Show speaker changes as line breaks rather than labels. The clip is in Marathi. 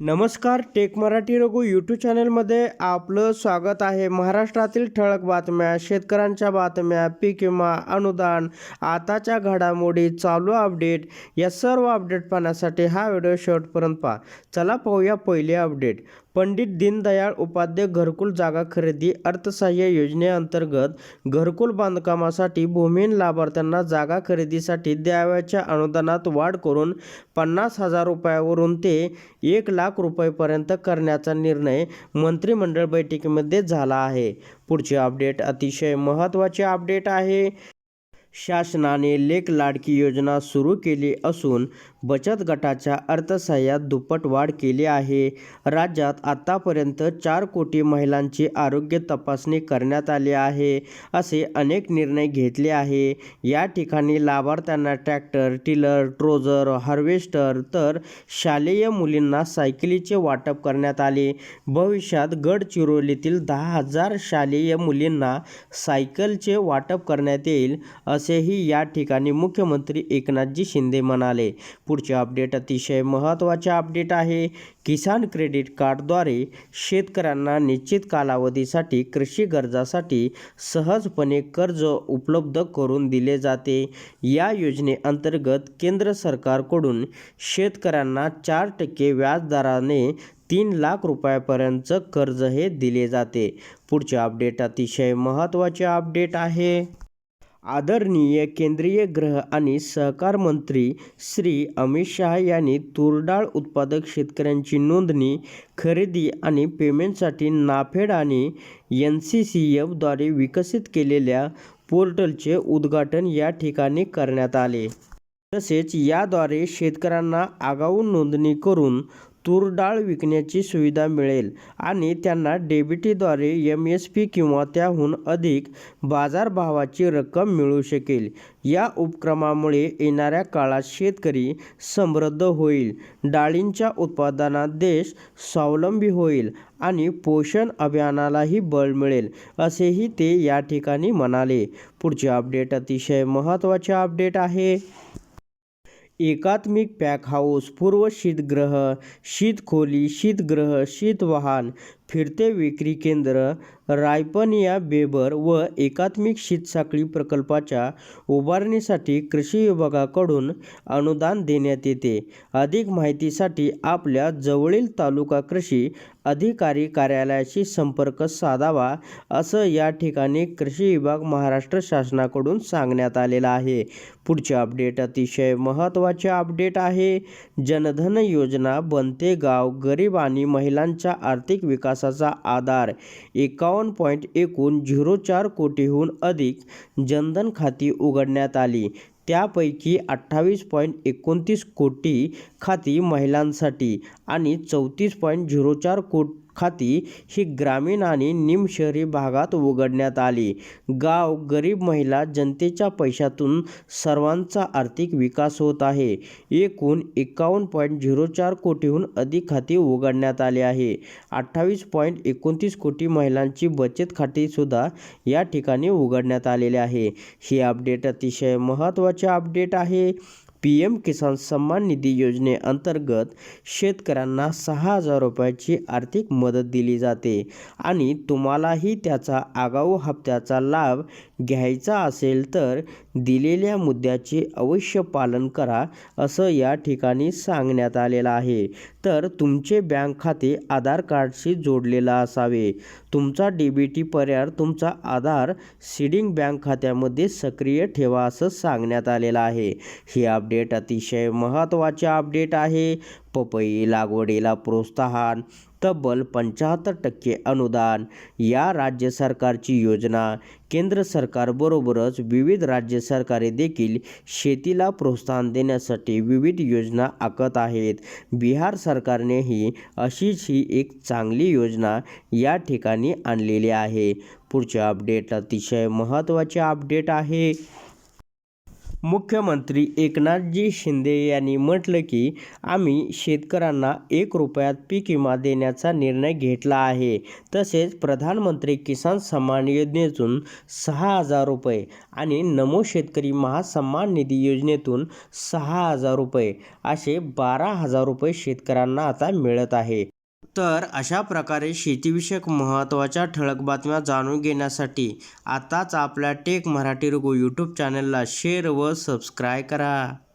नमस्कार टेक मराठी रघु यूट्यूब चॅनलमध्ये आपलं स्वागत आहे. महाराष्ट्रातील ठळक बातम्या शेतकऱ्यांच्या बातम्या पीक विमा अनुदान आताच्या घडामोडी चालू अपडेट या सर्व अपडेट पाहण्यासाठी हा व्हिडिओ शेवटपर्यंत पहा. चला पाहूया पहिले अपडेट पंडित दीनदयाळ उपाध्याय घरकुल जागा खरेदी अर्थसहाय्य योजनेअंतर्गत घरकुल बांधकामासाठी भूमिहीन लाभार्थ्यांना जागा खरेदीसाठी द्यावयाच्या अनुदानात वाढ करून पन्नास हजार रुपयावरून ते एक लाख रुपयेपर्यंत करण्याचा निर्णय मंत्रिमंडळ बैठकीमध्ये झाला आहे. पुढचे अपडेट अतिशय महत्त्वाचे अपडेट आहे. शासनाने लेक लाडकी योजना सुरू केली असून बचत गटाच्या अर्थसहाय्यात दुप्पट वाढ केली आहे. राज्यात आतापर्यंत चार कोटी महिलांची आरोग्य तपासणी करण्यात आली आहे असे अनेक निर्णय घेतले आहे. या ठिकाणी लाभार्थ्यांना ट्रॅक्टर टिलर ट्रोजर हार्वेस्टर तर शालेय मुलींना सायकलीचे वाटप करण्यात आले. भविष्यात गडचिरोलीतील दहा हजार शालेय मुलींना सायकलचे वाटप करण्यात येईल असेही या ठिकाणी मुख्यमंत्री एकनाथजी शिंदे म्हणाले. पुढचे अपडेट अतिशय महत्त्वाचे अपडेट आहे. किसान क्रेडिट कार्डद्वारे शेतकऱ्यांना निश्चित कालावधीसाठी कृषी गरजासाठी सहजपणे कर्ज उपलब्ध करून दिले जाते. या योजनेअंतर्गत केंद्र सरकारकडून शेतकऱ्यांना चार टक्के व्याजदराने तीन लाख रुपयापर्यंतचं कर्ज हे दिले जाते. पुढचे अपडेट अतिशय महत्त्वाचे अपडेट आहे. आदरणीय केंद्रीय गृह आणि सहकार मंत्री श्री अमित शहा यांनी तूरडाळ उत्पादक शेतकऱ्यांची नोंदणी खरेदी आणि पेमेंटसाठी नाफेड आणि एन सी सी एफद्वारे विकसित केलेल्या पोर्टलचे उद्घाटन या ठिकाणी करण्यात आले. तसेच याद्वारे शेतकऱ्यांना आगाऊ नोंदणी करून तूर डाळ विकण्याची सुविधा मिळेल आणि त्यांना डेबिटीद्वारे एम एस पी किंवा त्याहून अधिक बाजारभावाची रक्कम मिळू शकेल. या उपक्रमामुळे येणाऱ्या काळात शेतकरी समृद्ध होईल. डाळींच्या उत्पादनात देश स्वावलंबी होईल आणि पोषण अभियानालाही बळ मिळेल असेही ते या ठिकाणी म्हणाले. पुढचे अपडेट अतिशय महत्त्वाचे अपडेट आहे. एकात्मिक पॅक हाऊस पूर्व शीतगृह शीतखोली शीतगृह शीतवाहन फिरते विक्री केंद्र रायपनिया बेबर व एकात्मिक शीतसाखळी प्रकल्पाच्या उभारणीसाठी कृषी विभागाकडून अनुदान देण्यात येते. अधिक माहितीसाठी आपल्या जवळील तालुका कृषी अधिकारी कार्यालयाशी संपर्क साधावा असं या ठिकाणी कृषी विभाग महाराष्ट्र शासनाकडून सांगण्यात आलेलं आहे. पुढचे अपडेट अतिशय महत्त्वाचे अपडेट आहे. जनधन योजना बनते गाव गरीब आणि महिलांच्या आर्थिक विकास विकासाचा आधार. एकावन्न पॉईंट एकूण झिरो चार कोटीहून अधिक जनधन खाती उघडण्यात आली. त्यापैकी अठ्ठावीस पॉईंट एकोणतीस कोटी खाती महिलांसाठी आणि चौतीस पॉईंट झिरो चार कोटी खाती ही ग्रामीण आणि निमशहरी भागात उघडण्यात आली. गाव गरीब महिला जनतेच्या पैशातून सर्वांचा आर्थिक विकास होत आहे. एकूण एकावन्न पॉईंट झिरो चार कोटीहून अधिक खाती उघडण्यात आली आहे. अठ्ठावीस पॉईंट एकोणतीस कोटी महिलांची बचत खातीसुद्धा या ठिकाणी उघडण्यात आलेले आहे. ही अपडेट अतिशय महत्त्वाचे अपडेट आहे. पी एम किसान सन्मान निधी योजनेअंतर्गत शेतकऱ्यांना सहा हजार रुपयाची आर्थिक मदत दिली जाते आणि तुम्हालाही त्याचा आगाऊ हप्त्याचा लाभ घ्यायचा असेल तर दिलेल्या मुद्द्याचे अवश्य पालन करा असं या ठिकाणी सांगण्यात आलेलं आहे. तर तुमचे बँक खाते आधार कार्डशी जोडलेलं असावे. तुमचा डी बी टी पर्याय तुमचा आधार सीडिंग बँक खात्यामध्ये सक्रिय ठेवा असं सांगण्यात आलेलं आहे. ही अपडेट अतिशय महत्त्वाचे अपडेट आहे. पपई लागवडीला प्रोत्साहन तब्बल पंच्याहत्तर टक्के अनुदान. या राज्य सरकारची योजना केंद्र सरकारबरोबरच विविध राज्य सरकारे देखील शेतीला प्रोत्साहन देण्यासाठी विविध योजना आखत आहेत. बिहार सरकारनेही अशीच ही एक चांगली योजना या ठिकाणी आणलेली आहे. पुढच्या अपडेट अतिशय महत्त्वाचे अपडेट आहे. मुख्यमंत्री एकनाथजी शिंदे यांनी म्हटलं की आम्ही शेतकऱ्यांना एक रुपयात पीक विमा देण्याचा निर्णय घेतला आहे. तसेच प्रधानमंत्री किसान सन्मान योजनेतून सहा हजार रुपये आणि नमो शेतकरी महासन्मान निधी योजनेतून सहा हजार रुपये असे बारा हजार रुपये शेतकऱ्यांना आता मिळत आहे. तर अशा प्रकारे शेतीविषयक महत्त्वाच्या ठळक बातम्या जाणून घेण्यासाठी आताच आपल्या टेक मराठी रघु यूट्यूब चॅनलला शेअर व सबस्क्राईब करा.